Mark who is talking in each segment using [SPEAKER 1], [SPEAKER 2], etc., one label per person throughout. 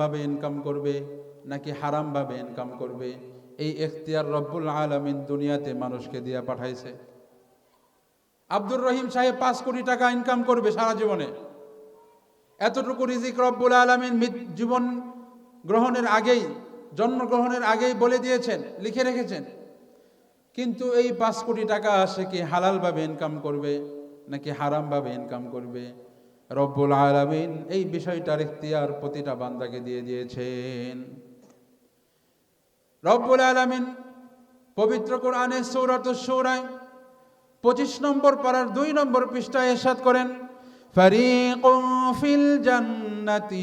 [SPEAKER 1] ভাবে ইনকাম করবে, নাকি হারাম ভাবে ইনকাম করবে, এই এখতিয়ার রব্বুল আলমিন দুনিয়াতে মানুষকে দিয়া পাঠাইছে। আব্দুর রহিম সাহেব পাঁচ কোটি টাকা ইনকাম করবে সারা জীবনে। এতটুকু রিজিক রব্বুল আলমিন জীবন গ্রহণের আগেই জন্মগ্রহণের আগেই বলে দিয়েছেন, লিখে রেখেছেন। কিন্তু এই পাঁচ কোটি টাকা সে কি হালালভাবে ইনকাম করবে, নাকি হারামভাবে ইনকাম করবে? রব্বুল আলামিন এই বিষয়টার ইখতিয়ার প্রতিটা বান্দাকে দিয়ে দিয়েছেন। রব্বুল আলামিন পবিত্র কোরআনে সৌরাত সৌরায় পঁচিশ নম্বর পাড়ার দুই নম্বর পৃষ্ঠায় এরশাদ করেন ফিল জান্নাতি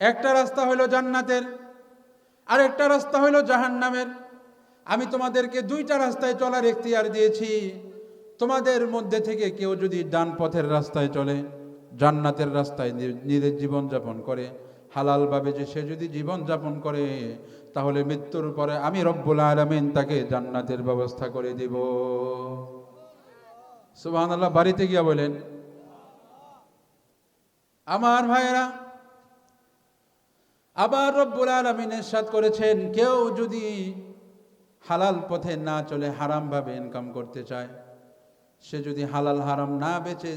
[SPEAKER 1] একটা রাস্তা হইল জান্নাতের আর একটা রাস্তা হইল জাহান্নামের। আমি তোমাদেরকে দুইটা রাস্তায় চলার এখতিয়ার দিয়েছি। তোমাদের মধ্যে থেকে কেউ যদি ডান পথের রাস্তায় চলে, জান্নাতের রাস্তায় নিজের জীবনযাপন করে হালালভাবে যে সে যদি জীবন যাপন করে, তাহলে মৃত্যুর পরে আমি রব্বুল আলমিন তাকে জান্নাতের ব্যবস্থা করে দিব। সুবাহ আল্লাহ বাড়িতে গিয়া বলেন, আমার ভাইয়েরা, আবার রব্বুল আলমিন সাত করেছেন, কেউ যদি হালাল পথে না চলে হারামভাবে ইনকাম করতে চায়। সে যদি হালাল হারাম না বেচে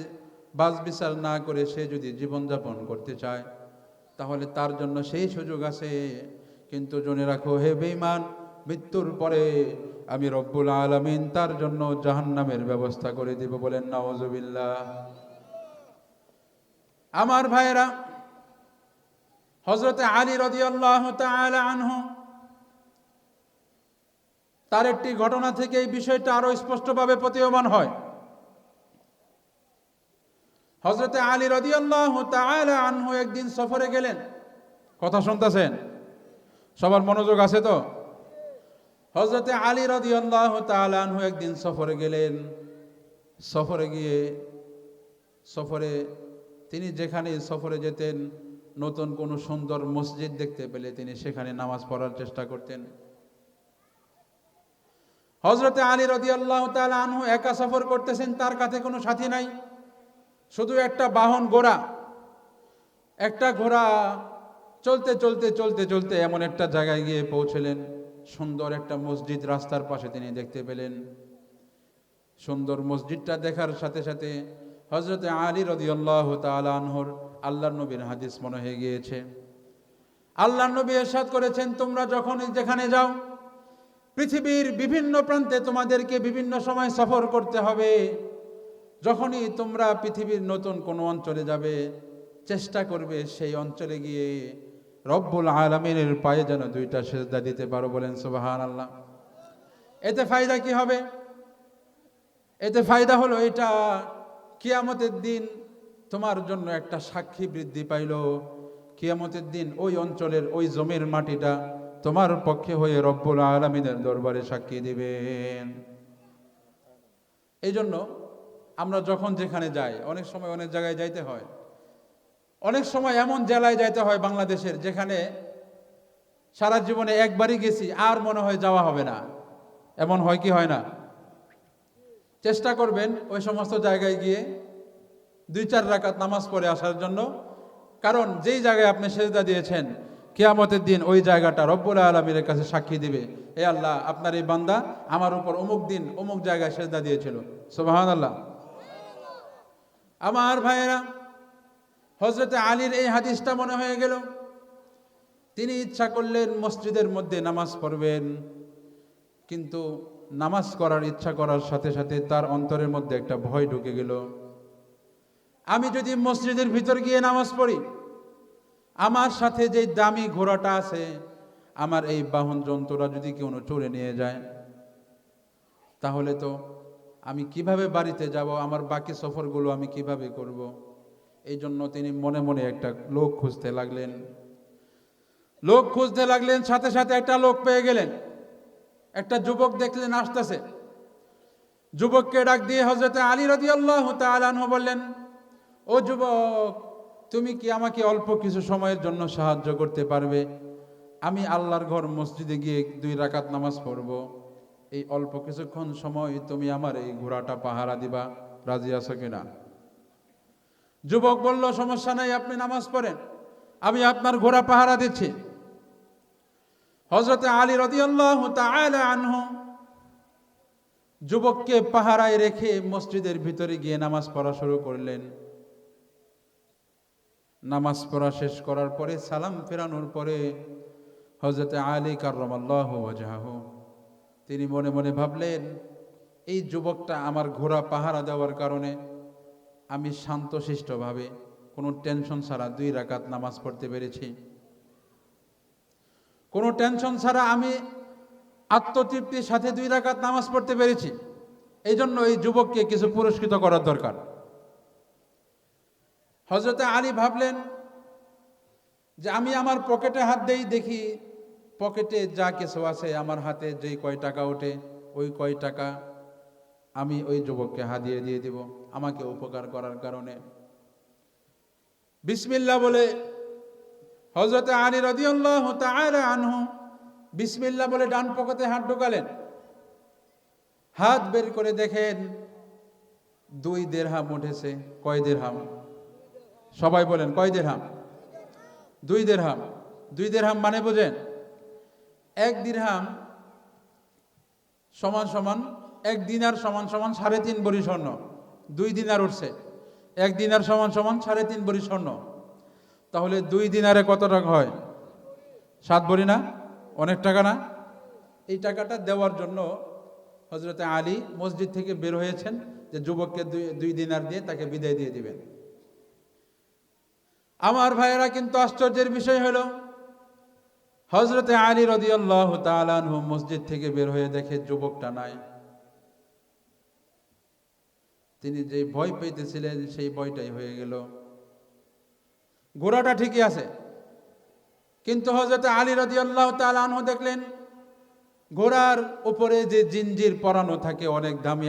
[SPEAKER 1] বাস বিচার না করে সে যদি জীবনযাপন করতে চায়, তাহলে তার জন্য সেই সুযোগ আছে। কিন্তু জনে রাখো, হে বেইমান মৃত্যুর পরে আমি রব্বুল আলমিন তার জন্য জাহান্নামের ব্যবস্থা করে দিব বলেন নওয়াজবিল্লা আমার ভাইয়েরা হজরতে আলী রদিয়াল্লাহ আনহু তার একটি ঘটনা থেকে এই বিষয়টা আরও স্পষ্টভাবে প্রতীয়মান হয়। হজরতে আলী রদিয়াল্লাহ আনহু একদিন সফরে গেলেন। কথা শুনতেছেন? সবার মনোযোগ আছে তো? হজরতে আলী রদিয়াল্লাহ আনহু একদিন সফরে গেলেন। সফরে গিয়ে সফরে তিনি যেখানে সফরে যেতেন, নতুন কোনো সুন্দর মসজিদ দেখতে পেলে তিনি সেখানে নামাজ পড়ার চেষ্টা করতেন। হজরতে আলী রদি আল্লাহ আনহু একা সফর করতেছেন, তার কাছে কোনো সাথী নাই। শুধু একটা বাহন ঘোড়া। একটা ঘোড়া চলতে চলতে চলতে চলতে এমন একটা জায়গায় গিয়ে পৌঁছলেন। সুন্দর একটা মসজিদ রাস্তার পাশে তিনি দেখতে পেলেন। সুন্দর মসজিদটা দেখার সাথে সাথে হজরতে আলী রদিয়াল্লাহ তালহর আল্লাহ নবীর হাদিস মনে হয়ে গিয়েছে। আল্লাহ নবী এরশাদ করেছেন, তোমরা যখন যেখানে যাও পৃথিবীর বিভিন্ন প্রান্তে তোমাদেরকে বিভিন্ন সময় সফর করতে হবে। যখনই তোমরা পৃথিবীর নতুন কোনো অঞ্চলে যাবে, চেষ্টা করবে সেই অঞ্চলে গিয়ে রব্বুল আলমিনের পায়ে যেন দুইটা সেজদা দিতে পারো বলেন সুবাহান আল্লাহ এতে ফায়দা কি হবে? এতে ফায়দা হলো এটা, কিয়ামতের দিন তোমার জন্য একটা সাক্ষী বৃদ্ধি পাইল। কিয়ামতের দিন ওই অঞ্চলের ওই জমির মাটিটা তোমার পক্ষে হয়ে রব্বুল আলমিনের দরবারে সাক্ষী দিবেন। এই জন্য আমরা যখন যেখানে যাই, অনেক সময় অনেক জায়গায় যাইতে হয়। অনেক সময় এমন জেলায় যাইতে হয় বাংলাদেশের, যেখানে সারা জীবনে একবারই গেছি, আর মনে হয় যাওয়া হবে না। এমন হয় কি হয় না? চেষ্টা করবেন ওই সমস্ত জায়গায় গিয়ে দুই চার রাকাত নামাজ পড়ে আসার জন্য। কারণ যেই জায়গায় আপনি সেজদা দিয়েছেন কেয়ামতের দিন ওই জায়গাটা রব্বুল আলমীর কাছে সাক্ষী দিবে। এ আল্লাহ, আপনার এই বান্দা আমার উপর অমুক দিন অমুক জায়গায় সেজদা দিয়েছিল। সোবাহান আল্লাহ আমার ভাইয়েরা হজরতে আলীর এই হাদিসটা মনে হয়ে গেল। তিনি ইচ্ছা করলেন মসজিদের মধ্যে নামাজ পড়বেন, কিন্তু নামাজ করার ইচ্ছা করার সাথে সাথে তার অন্তরের মধ্যে একটা ভয় ঢুকে গেল। আমি যদি মসজিদের ভিতর গিয়ে নামাজ পড়ি আমার সাথে যে দামি ঘোড়াটা আছে, আমার এই বাহন যন্ত্রটা যদি কেউ চড়ে নিয়ে যায়, তাহলে তো আমি কীভাবে বাড়িতে যাব, আমার বাকি সফরগুলো আমি কীভাবে করব। এই জন্য তিনি মনে মনে একটা লোক খুঁজতে লাগলেন। লোক খুঁজতে লাগলেন, সাথে সাথে একটা লোক পেয়ে গেলেন। একটা যুবক দেখলেন, আসতেছে। যুবককে ডাক দিয়ে হজরতে আলী রদি আল্লাহ বললেন, ও যুবক তুমি কি আমাকে অল্প কিছু সময়ের জন্য সাহায্য করতে পারবে? আমি আল্লাহর ঘর মসজিদে গিয়ে দুই রাকাত নামাজ পড়ব। এই অল্প কিছুক্ষণ সময় তুমি আমার এই ঘোড়াটা পাহারা দিবা। রাজি আছো কিনা? যুবক বলল, সমস্যা নাই, আপনি নামাজ পড়েন। আমি আপনার ঘোড়া পাহারা দিচ্ছি। হজরতে আলী রদিয়াল্লাহ আনহু যুবককে পাহারায় রেখে মসজিদের ভিতরে গিয়ে নামাজ পড়া শুরু করলেন। নামাজ পড়া শেষ করার পরে, সালাম ফেরানোর পরে হজরতে আলী কার্লাহ ওয়াজাহ তিনি মনে মনে ভাবলেন, এই যুবকটা আমার ঘোড়া পাহারা দেওয়ার কারণে আমি শান্তশিষ্টভাবে কোনো টেনশন ছাড়া দুই রাকাত নামাজ পড়তে পেরেছি। কোনো টেনশন ছাড়া আমি আত্মতৃপ্তির সাথে দুই রাকাত নামাজ পড়তে পেরেছি। এই জন্য এই যুবককে কিছু পুরস্কৃত করার দরকার। হজরতে আলী ভাবলেন যে আমি আমার পকেটে হাত দেই, দেখি পকেটে যা কিছু আছে আমার হাতে, যেই কয় টাকা ওঠে, ওই কয় টাকা আমি ওই যুবককে হাদিয়ে দিয়ে দিব, আমাকে উপকার করার কারণে। বিসমিল্লা বলে হজরতে আলী রদিউল্লাহ আনহু বিসমিল্লা বলে ডান পকেটে হাত ঢোকালেন। হাত বের করে দেখেন দুই দেড়হাম উঠেছে, কয় দেড়হাম? সবাই বলেন, কয় দেড়হাম দুই দেড়হাম দুই দেড়হাম মানে বোঝেন, এক দিরহাম সমান সমান, এক দিনার সমান সমান সাড়ে তিন বড়ি স্বর্ণ। দুই দিনার উঠছে, এক দিনার সমান সমান সাড়ে তিন বড়ি স্বর্ণ। তাহলে দুই দিনারে কত টাকা হয়? সাত বড়ি না? অনেক টাকা না? এই টাকাটা দেওয়ার জন্য হজরতে আলী মসজিদ থেকে বের হয়েছেন যে যুবককে দুই দুই দিনার দিয়ে তাকে বিদায় দিয়ে দিবেন। আমার ভাইয়েরা কিন্তু আশ্চর্যের বিষয় হলো হজরতে আলী রদিয়াল্লাহ তালানহু মসজিদ থেকে বের হয়ে দেখে যুবকটা নাই। তিনি যে ভয় পেতেছিলেন, সেই ভয়টাই হয়ে গেল। ঘোড়াটা ঠিকই আছে, কিন্তু হজরতে আলী রদিয়াল্লাহ তালানহু দেখলেন, ঘোড়ার উপরে যে জিঞ্জির পরানো থাকে, অনেক দামি